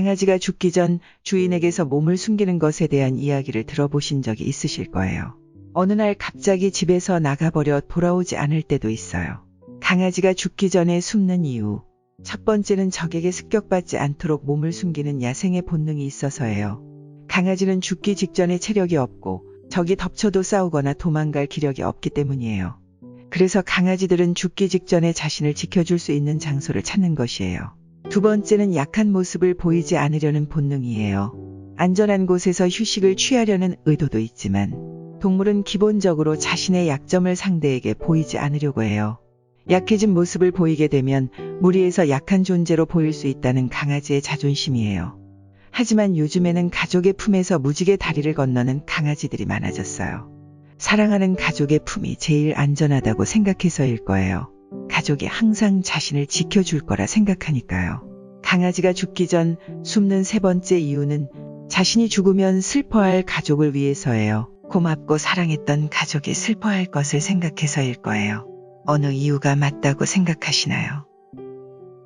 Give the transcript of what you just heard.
강아지가 죽기 전 주인에게서 몸을 숨기는 것에 대한 이야기를 들어보신 적이 있으실 거예요. 어느 날 갑자기 집에서 나가버려 돌아오지 않을 때도 있어요. 강아지가 죽기 전에 숨는 이유. 첫 번째는 적에게 습격받지 않도록 몸을 숨기는 야생의 본능이 있어서예요. 강아지는 죽기 직전에 체력이 없고 적이 덮쳐도 싸우거나 도망갈 기력이 없기 때문이에요. 그래서 강아지들은 죽기 직전에 자신을 지켜줄 수 있는 장소를 찾는 것이에요. 두 번째는 약한 모습을 보이지 않으려는 본능이에요. 안전한 곳에서 휴식을 취하려는 의도도 있지만 동물은 기본적으로 자신의 약점을 상대에게 보이지 않으려고 해요. 약해진 모습을 보이게 되면 무리에서 약한 존재로 보일 수 있다는 강아지의 자존심이에요. 하지만 요즘에는 가족의 품에서 무지개 다리를 건너는 강아지들이 많아졌어요. 사랑하는 가족의 품이 제일 안전하다고 생각해서일 거예요. 가족이 항상 자신을 지켜줄 거라 생각하니까요. 강아지가 죽기 전 숨는 세 번째 이유는 자신이 죽으면 슬퍼할 가족을 위해서예요. 고맙고 사랑했던 가족이 슬퍼할 것을 생각해서일 거예요. 어느 이유가 맞다고 생각하시나요?